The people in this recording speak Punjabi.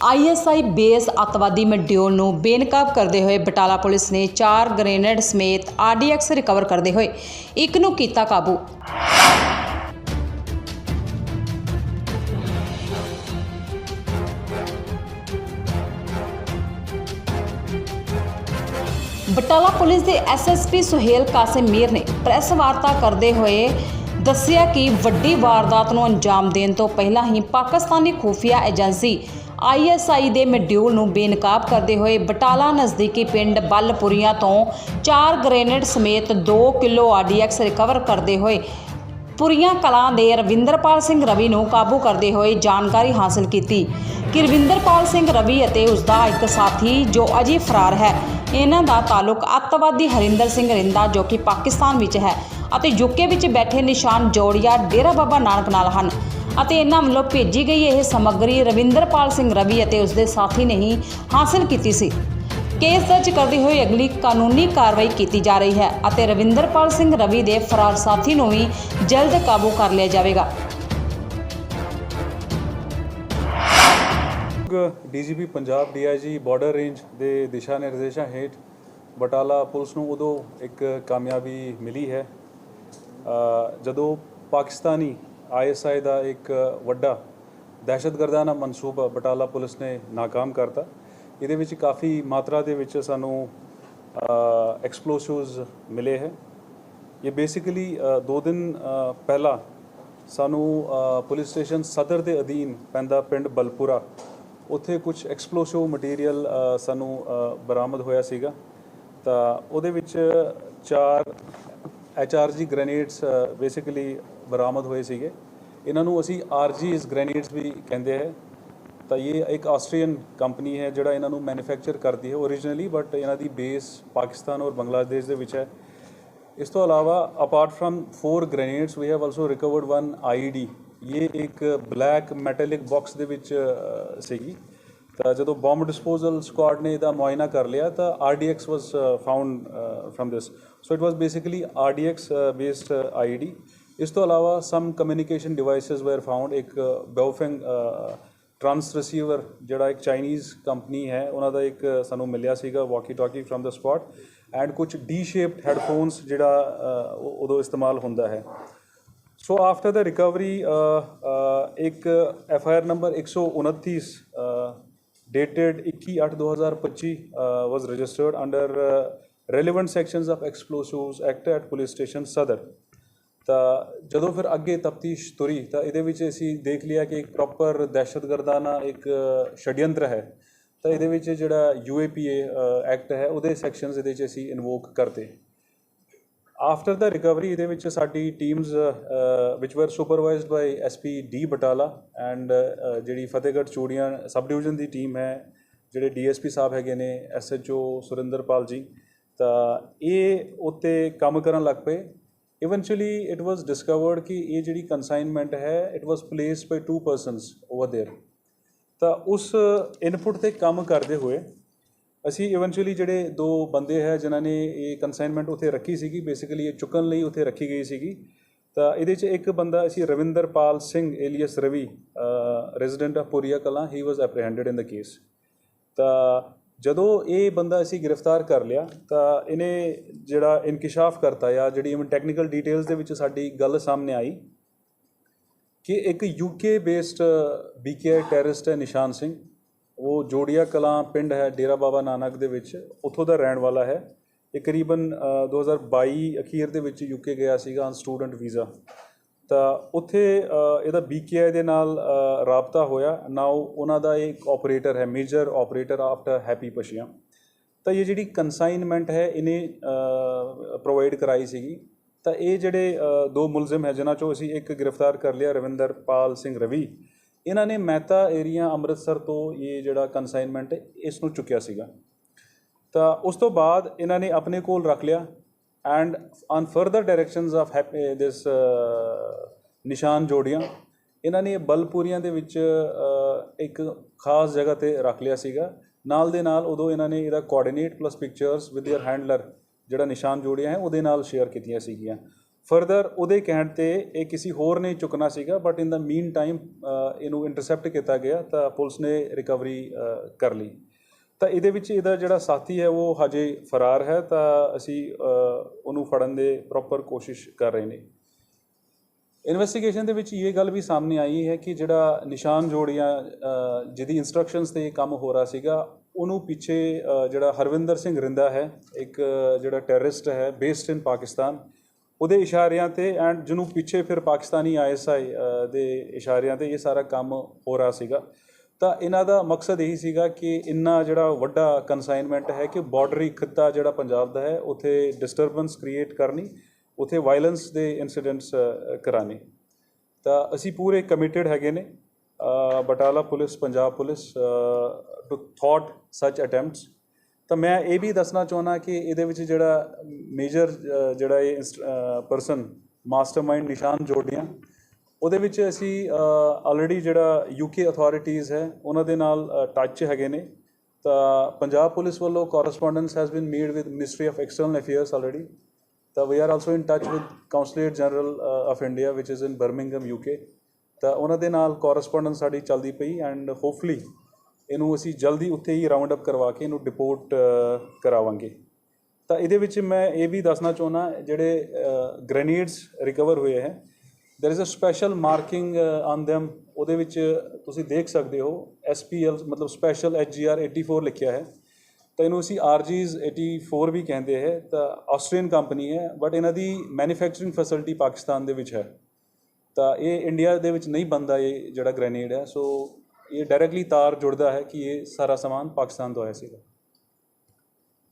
ਆਈਐਸਆਈ ਬੇਸ ਅੱਤਵਾਦੀ ਮਡਿਊਲ ਨੂੰ ਬੇਨਕਾਬ ਕਰਦੇ ਹੋਏ ਬਟਾਲਾ ਪੁਲਿਸ ਨੇ 4 ਗ੍ਰੇਨੇਡ ਸਮੇਤ ਆਰਡੀਐਕਸ ਰਿਕਵਰ ਕਰਦੇ ਹੋਏ ਇੱਕ ਨੂੰ ਕੀਤਾ ਕਾਬੂ। ਬਟਾਲਾ ਪੁਲਿਸ ਦੇ ਐਸਐਸਪੀ ਸੁਹੇਲ ਕਾਸਿਮ ਮੀਰ ਨੇ ਪ੍ਰੈਸ ਵਾਰਤਾ ਕਰਦੇ ਹੋਏ ਦੱਸਿਆ ਕਿ ਵੱਡੀ ਵਾਰਦਾਤ ਨੂੰ ਅੰਜਾਮ ਦੇਣ ਤੋਂ ਪਹਿਲਾਂ ਹੀ ਪਾਕਿਸਤਾਨੀ ਖੂਫੀਆ ਏਜੰਸੀ ਆਈਐਸਆਈ ਦੇ ਮਡਿਊਲ ਨੂੰ ਬੇਨਕਾਬ ਕਰਦੇ ਹੋਏ ਬਟਾਲਾ ਨਜ਼ਦੀਕੀ ਪਿੰਡ ਬੱਲਪੁਰੀਆਂ ਤੋਂ ਚਾਰ ਗ੍ਰੇਨੇਡ ਸਮੇਤ 2 ਕਿਲੋ ਆਰਡੀਐਕਸ ਰਿਕਵਰ ਕਰਦੇ ਹੋਏ ਪੁਰੀਆਂ ਕਲਾਂ ਦੇ ਰਵਿੰਦਰਪਾਲ ਸਿੰਘ ਰਵੀ ਨੂੰ ਕਾਬੂ ਕਰਦੇ ਹੋਏ ਜਾਣਕਾਰੀ ਹਾਸਲ ਕੀਤੀ। ਕਿ ਰਵਿੰਦਰਪਾਲ ਸਿੰਘ ਰਵੀ ਅਤੇ ਉਸ ਦਾ ਇੱਕ ਸਾਥੀ ਜੋ ਅਜੇ ਫਰਾਰ ਹੈ, ਇਹਨਾਂ ਦਾ ਤਾਲੁਕ ਅੱਤਵਾਦੀ ਹਰਿੰਦਰ ਸਿੰਘ ਰਿੰਦਾ ਜੋ ਕਿ ਪਾਕਿਸਤਾਨ ਵਿੱਚ ਹੈ ਅਤੇ ਯੂਕੇ ਵਿੱਚ ਬੈਠੇ ਨਿਸ਼ਾਨ ਜੋੜੀਆ ਡੇਰਾ ਬਾਬਾ ਨਾਨਕ ਨਾਲ ਹਨ। ਅਤੇ ਇਹਨਾਂ ਵੱਲੋਂ ਭੇਜੀ ਗਈ ਇਹ ਸਮੱਗਰੀ ਰਵਿੰਦਰਪਾਲ ਸਿੰਘ ਰਵੀ ਅਤੇ ਉਸਦੇ ਸਾਥੀ ਨੇ ਹੀ ਹਾਸਲ ਕੀਤੀ ਸੀ। ਕੇਸ ਦਰਜ ਕਰਦੇ ਹੋਏ ਅਗਲੀ ਕਾਨੂੰਨੀ ਕਾਰਵਾਈ ਕੀਤੀ ਜਾ ਰਹੀ ਹੈ ਅਤੇ ਰਵਿੰਦਰਪਾਲ ਸਿੰਘ ਰਵੀ ਦੇ ਫਰਾਰ ਸਾਥੀ ਨੂੰ ਵੀ ਜਲਦ ਕਾਬੂ ਕਰ ਲਿਆ ਜਾਵੇਗਾ। DGP Punjab DIG border range ਦੇ ਦਿਸ਼ਾ ਨਿਰਦੇਸ਼ਾਂ ਹੇਠ ਬਟਾਲਾ ਪੁਲਿਸ ਨੂੰ ਉਦੋਂ ਇੱਕ ਕਾਮਯਾਬੀ ਮਿਲੀ ਹੈ। ਜਦੋਂ ਪਾਕਿਸਤਾਨੀ ਆਈਐਸਆਈ ਦਾ ਇੱਕ ਵੱਡਾ ਦਹਿਸ਼ਤਗਰਦਾਨਾ ਮਨਸੂਬਾ ਬਟਾਲਾ ਪੁਲਿਸ ਨੇ ਨਾਕਾਮ ਕਰਤਾ। ਇਹਦੇ ਵਿੱਚ ਕਾਫੀ ਮਾਤਰਾ ਦੇ ਵਿੱਚ ਸਾਨੂੰ ਐਕਸਪਲੋਸਿਵਸ ਮਿਲੇ ਹੈ। ਇਹ ਬੇਸਿਕਲੀ ਦੋ ਦਿਨ ਪਹਿਲਾਂ ਸਾਨੂੰ ਪੁਲਿਸ ਸਟੇਸ਼ਨ ਸਦਰ ਦੇ ਅਧੀਨ ਪੈਂਦਾ ਪਿੰਡ ਬਲਪੁਰਾ। ਉੱਥੇ ਕੁਝ ਐਕਸਪਲੋਸਿਵ ਮਟੀਰੀਅਲ ਸਾਨੂੰ ਬਰਾਮਦ ਹੋਇਆ ਸੀਗਾ। ਤਾਂ ਉਹਦੇ ਵਿੱਚ ਚਾਰ ਐਚਆਰਜੀ ਗ੍ਰੇਨੇਡਸ ਬੇਸਿਕਲੀ ਬਰਾਮਦ ਹੋਏ ਸੀਗੇ। ਇਹਨਾਂ ਨੂੰ ਅਸੀਂ ਆਰਜੀਸ ਗ੍ਰੇਨੇਡਸ ਵੀ ਕਹਿੰਦੇ ਹੈ ਤਾਂ ਇਹ ਇੱਕ ਆਸਟਰੀਅਨ ਕੰਪਨੀ ਹੈ, ਜਿਹੜਾ ਇਹਨਾਂ ਨੂੰ ਮੈਨੂਫੈਕਚਰ ਕਰਦੀ ਹੈ ਓਰੀਜਨਲੀ ਬਟ ਇਹਨਾਂ ਦੀ ਬੇਸ ਪਾਕਿਸਤਾਨ ਔਰ ਬੰਗਲਾਦੇਸ਼ ਦੇ ਵਿੱਚ ਹੈ। ਇਸ ਤੋਂ ਇਲਾਵਾ apart from 4 grenades we have also recovered one IED ਇਹ ਇੱਕ ਬਲੈਕ ਮੈਟੈਲਿਕ ਬਾਕਸ ਦੇ ਵਿੱਚ uh, ਸੀਗੀ। ਤਾਂ ਜਦੋਂ ਬੰਬ ਡਿਸਪੋਜ਼ਲ ਸਕੁਆਡ ਨੇ ਇਹਦਾ ਮੁਆਇਨਾ ਕਰ ਲਿਆ, ਤਾਂ RDX was found from this so it was basically RDX based ID ਇਸ ਤੋਂ ਇਲਾਵਾ some communication devices were found ਇੱਕ ਬਾਓਫਿੰਗ ਟਰਾਂਸ ਰਿਸੀਵਰ ਜਿਹੜਾ ਇੱਕ ਚਾਈਨੀਜ਼ ਕੰਪਨੀ ਹੈ, ਉਹਨਾਂ ਦਾ ਇੱਕ ਸਾਨੂੰ ਮਿਲਿਆ ਸੀਗਾ walkie talkie from the spot and ਕੁਝ ਡੀ ਸ਼ੇਪਡ ਹੈੱਡਫੋਨਸ ਜਿਹੜਾ ਉਦੋਂ ਇਸਤੇਮਾਲ ਹੁੰਦਾ ਹੈ। ਸੋ ਆਫਟਰ ਦਾ ਰਿਕਵਰੀ ਇੱਕ F I R number 129 dated 21/8/2025 was registered under relevant sections of explosives act at police station Sadar ਤਾਂ ਜਦੋਂ ਫਿਰ ਅੱਗੇ ਤਫਤੀਸ਼ ਤੁਰੀ ਤਾਂ ਇਹਦੇ ਵਿੱਚ ਅਸੀਂ ਦੇਖ ਲਿਆ ਕਿ ਇੱਕ ਪ੍ਰੋਪਰ ਦਹਿਸ਼ਤਗਰਦਾਨਾ ਇੱਕ ਛੜਯੰਤਰ ਹੈ ਤਾਂ ਇਹਦੇ ਵਿੱਚ ਜਿਹੜਾ ਯੂਏਪੀਏ ਐਕਟ ਹੈ ਉਹਦੇ ਸੈਕਸ਼ਨਸ ਇਹਦੇ ਵਿੱਚ ਅਸੀਂ ਇਨਵੋਕ ਕਰਦੇ ਆਫਟਰ ਦਾ ਰਿਕਵਰੀ ਇਹਦੇ ਵਿੱਚ ਸਾਡੀ teams which were supervised by SP D Batala and ਜਿਹੜੀ ਫਤਿਹਗੜ੍ਹ ਚੂੜੀਆਂ ਸਬ ਡਿਵੀਜ਼ਨ ਦੀ ਟੀਮ ਹੈ ਜਿਹੜੇ ਡੀਐਸਪੀ ਸਾਹਿਬ ਹੈਗੇ ਨੇ ਐਸਐਚਓ ਸੁਰਿੰਦਰਪਾਲ ਜੀ ਤਾਂ ਇਹ ਉੱਤੇ ਕੰਮ ਕਰਨ ਲੱਗ ਪਏ ਇਵੈਂਚੁਅਲੀ ਇਟ ਵਾਸ ਡਿਸਕਵਰਡ ਕਿ ਇਹ ਜਿਹੜੀ ਕਨਸਾਈਨਮੈਂਟ ਹੈ it was placed by two persons over there ਤਾਂ ਉਸ ਇਨਪੁਟ ਤੇ ਕੰਮ ਕਰਦੇ ਹੋਏ ਅਸੀਂ ਇਵੈਂਚੁਅਲੀ ਜਿਹੜੇ ਦੋ ਬੰਦੇ ਹੈ, ਜਿਨ੍ਹਾਂ ਨੇ ਇਹ ਕਨਸਾਈਨਮੈਂਟ ਉੱਥੇ ਰੱਖੀ ਸੀਗੀ ਬੇਸਿਕਲੀ ਇਹ ਚੁੱਕਣ ਲਈ ਉੱਥੇ ਰੱਖੀ ਗਈ ਸੀਗੀ। ਤਾਂ ਇਹਦੇ 'ਚ ਇੱਕ ਬੰਦਾ ਅਸੀਂ Ravinderpal Singh alias Ravi resident of Puria Kalan he was apprehended in the case ਤਾਂ ਜਦੋਂ ਇਹ ਬੰਦਾ ਅਸੀਂ ਗ੍ਰਿਫਤਾਰ ਕਰ ਲਿਆ, ਤਾਂ ਇਹਨੇ ਜਿਹੜਾ ਇਨਕਸ਼ਾਫ ਕਰਤਾ ਜਾਂ ਜਿਹੜੀ ਇਵਨ ਟੈਕਨੀਕਲ ਡੀਟੇਲਸ ਦੇ ਵਿੱਚ ਸਾਡੀ ਗੱਲ ਸਾਹਮਣੇ ਆਈ, ਕਿ ਇੱਕ ਯੂਕੇ ਬੇਸਡ ਬੀਕੇਆਈ ਟੈਰਰਿਸਟ ਹੈ ਨਿਸ਼ਾਨ ਸਿੰਘ। ਉਹ ਜੋੜੀਆ ਕਲਾਂ ਪਿੰਡ ਹੈ ਡੇਰਾ ਬਾਬਾ ਨਾਨਕ ਦੇ ਵਿੱਚ ਉੱਥੋਂ ਦਾ ਰਹਿਣ ਵਾਲਾ ਹੈ। ਇਹ ਕਰੀਬਨ ਅ, 2022 ਅਖੀਰ ਦੇ ਵਿੱਚ ਯੂਕੇ ਗਿਆ ਸੀਗਾ ਔਨ ਸਟੂਡੈਂਟ ਵੀਜ਼ਾ ਤਾਂ ਉੱਥੇ ਅ, ਇਹਦਾ ਬੀਕੇਆਈ ਦੇ ਨਾਲ ਰਾਬਤਾ ਹੋਇਆ। ਨਾਓ ਉਹਨਾਂ ਦਾ ਇੱਕ ਆਪਰੇਟਰ ਹੈ major operator after Happy Passian ਤਾਂ ਇਹ ਜਿਹੜੀ ਕਨਸਾਈਨਮੈਂਟ ਹੈ ਇਹਨੇ ਪ੍ਰੋਵਾਈਡ ਕਰਾਈ ਸੀਗੀ। ਤਾਂ ਇਹ ਜਿਹੜੇ ਦੋ ਮੁਲਜ਼ਮ ਹੈ ਜਿਨ੍ਹਾਂ ਚੋਂ ਅਸੀਂ ਇੱਕ ਗ੍ਰਿਫਤਾਰ ਕਰ ਲਿਆ ਰਵਿੰਦਰਪਾਲ ਸਿੰਘ ਰਵੀ। ਇਹਨਾਂ ਨੇ ਮਹਿਤਾ ਏਰੀਆ ਅੰਮ੍ਰਿਤਸਰ ਤੋਂ ਇਹ ਜਿਹੜਾ ਕਨਸਾਈਨਮੈਂਟ ਇਸ ਨੂੰ ਚੁੱਕਿਆ ਸੀਗਾ ਤਾਂ ਉਸ ਤੋਂ ਬਾਅਦ ਇਹਨਾਂ ਨੇ ਆਪਣੇ ਕੋਲ ਰੱਖ ਲਿਆ and on further directions of this Nishan Jorian ਇਹਨਾਂ ਨੇ ਬਲਪੂਰੀਆਂ ਦੇ ਵਿੱਚ ਅ, ਇੱਕ ਖਾਸ ਜਗ੍ਹਾ ਤੇ ਰੱਖ ਲਿਆ ਸੀਗਾ ਨਾਲ ਦੇ ਨਾਲ ਉਦੋਂ ਇਹਨਾਂ ਨੇ ਇਹਦਾ coordinate plus pictures with their handler ਜਿਹੜਾ ਨਿਸ਼ਾਨ ਜੋੜੀਆਂ ਹੈ ਉਹਦੇ ਨਾਲ ਸ਼ੇਅਰ ਕੀਤੀਆਂ ਸੀਗੀਆਂ ਫਰਦਰ ਉਹਦੇ ਕਹਿਣ ਤੇ ਇਹ ਕਿਸੇ ਹੋਰ ਨੇ ਚੁੱਕਣਾ ਸੀਗਾ but in the mean time ਇਹਨੂੰ ਇੰਟਰਸੈਪਟ ਕੀਤਾ ਗਿਆ ਤਾਂ ਪੁਲਿਸ ਨੇ ਰਿਕਵਰੀ ਕਰ ਲਈ। ਤਾਂ ਇਹਦੇ ਵਿੱਚ ਇਹਦਾ ਜਿਹੜਾ ਸਾਥੀ ਹੈ, ਉਹ ਹਜੇ ਫਰਾਰ ਹੈ ਤਾਂ ਅਸੀਂ ਉਹਨੂੰ ਫੜਨ ਦੇ ਪ੍ਰੋਪਰ ਕੋਸ਼ਿਸ਼ ਕਰ ਰਹੇ ਨੇ। ਇਨਵੈਸਟੀਗੇਸ਼ਨ ਦੇ ਵਿੱਚ ਇਹ ਗੱਲ ਵੀ ਸਾਹਮਣੇ ਆਈ ਹੈ ਕਿ ਜਿਹੜਾ ਨਿਸ਼ਾਨ ਜੋੜੀਆਂ ਜਿਹਦੀ ਇਨਸਟਰਕਸ਼ਨਸ ਤੇ ਕੰਮ ਹੋ ਰਿਹਾ ਸੀਗਾ, ਉਹਨੂੰ ਪਿੱਛੇ ਜਿਹੜਾ ਹਰਵਿੰਦਰ ਸਿੰਘ ਰਿੰਦਾ ਹੈ, ਇੱਕ, ਜਿਹੜਾ ਟੈਰਰਿਸਟ ਹੈ ਬੇਸਡ ਇਨ ਪਾਕਿਸਤਾਨ ਉਹਦੇ ਇਸ਼ਾਰਿਆਂ ਤੇ ਐਂਡ ਜਿਹਨੂੰ ਪਿੱਛੇ ਫਿਰ ਪਾਕਿਸਤਾਨੀ ਆਈਐਸਆਈ ਦੇ ਇਸ਼ਾਰਿਆਂ ਤੇ ਇਹ ਸਾਰਾ ਕੰਮ ਹੋ ਰਿਹਾ ਸੀਗਾ। ਤਾਂ ਇਹਨਾਂ ਦਾ ਮਕਸਦ ਇਹੀ ਸੀਗਾ ਕਿ ਇੰਨਾ ਜਿਹੜਾ ਵੱਡਾ ਕਨਸਾਈਨਮੈਂਟ ਹੈ ਕਿ ਬਾਰਡਰੀ ਖਿੱਤਾ ਜਿਹੜਾ ਪੰਜਾਬ ਦਾ ਹੈ, ਉੱਥੇ ਡਿਸਟਰਬੈਂਸ ਕ੍ਰੀਏਟ ਕਰਨੀ, ਉੱਥੇ ਵਾਇਲੈਂਸ ਦੇ ਇਨਸੀਡੈਂਟਸ ਕਰਾਣੇ ਤਾਂ ਅਸੀਂ ਪੂਰੇ ਕਮਿਟਿਡ ਹੈਗੇ ਨੇ Batala police, Punjab police to thought such attempts ਤਾਂ ਮੈਂ ਇਹ ਵੀ ਦੱਸਣਾ ਚਾਹੁੰਦਾ ਕਿ ਇਹਦੇ ਵਿੱਚ ਜਿਹੜਾ ਮੇਜਰ ਜਿਹੜਾ ਇਹ ਪਰਸਨ ਮਾਸਟਰਮਾਈਂਡ ਨਿਸ਼ਾਨ ਜੋੜੀਆਂ ਉਹਦੇ ਵਿੱਚ ਅਸੀਂ ਆਲਰੇਡੀ ਜਿਹੜਾ ਯੂਕੇ ਅਥਾਰਟੀਜ਼ ਹੈ, ਉਹਨਾਂ ਦੇ ਨਾਲ ਟੱਚ ਹੈਗੇ ਨੇ। ਤਾਂ ਪੰਜਾਬ ਪੁਲਿਸ ਵੱਲੋਂ correspondence has been made with ministry of external affairs already ਤਾਂ we are also in touch with consulate general of India which is in Birmingham UK ਤਾਂ ਉਹਨਾਂ ਦੇ ਨਾਲ ਕੋਰਸਪੋਂਡੈਂਸ ਸਾਡੀ ਚੱਲਦੀ ਪਈ ਐਂਡ ਹੋਪਫੁਲੀ ਇਹਨੂੰ ਅਸੀਂ ਜਲਦੀ ਉੱਥੇ ਹੀ ਰਾਉਂਡ ਅਪ ਕਰਵਾ ਕੇ ਇਹਨੂੰ ਡਿਪੋਰਟ ਕਰਾਵਾਂਗੇ। ਤਾਂ ਇਹਦੇ ਵਿੱਚ ਮੈਂ ਇਹ ਵੀ ਦੱਸਣਾ ਚਾਹੁੰਦਾ ਜਿਹੜੇ ਗ੍ਰੇਨੇਡਸ ਰਿਕਵਰ ਹੋਏ ਹੈ there is a special marking uh, on them ਉਹਦੇ ਵਿੱਚ ਤੁਸੀਂ ਦੇਖ ਸਕਦੇ ਹੋ SPL ਮਤਲਬ ਸਪੈਸ਼ਲ HGR 84 ਲਿਖਿਆ ਹੈ। ਤਾਂ ਇਹਨੂੰ ਅਸੀਂ RGs 84 ਵੀ ਕਹਿੰਦੇ ਹੈ ਤਾਂ ਆਸਟਰੀਅਨ ਕੰਪਨੀ ਹੈ ਬਟ ਇਹਨਾਂ ਦੀ ਮੈਨੂਫੈਕਚਰਿੰਗ ਫੈਸਿਲਿਟੀ ਪਾਕਿਸਤਾਨ ਦੇ ਵਿੱਚ ਹੈ। ਤਾਂ ਇਹ ਇੰਡੀਆ ਦੇ ਵਿੱਚ ਨਹੀਂ ਬਣਦਾ ਇਹ ਜਿਹੜਾ ਗ੍ਰੇਨੇਡ ਹੈ ਸੋ ਇਹ ਡਾਇਰੈਕਟਲੀ ਤਾਰ ਜੁੜਦਾ ਹੈ ਕਿ ਇਹ ਸਾਰਾ ਸਮਾਨ ਪਾਕਿਸਤਾਨ ਤੋਂ ਆਇਆ ਸੀਗਾ।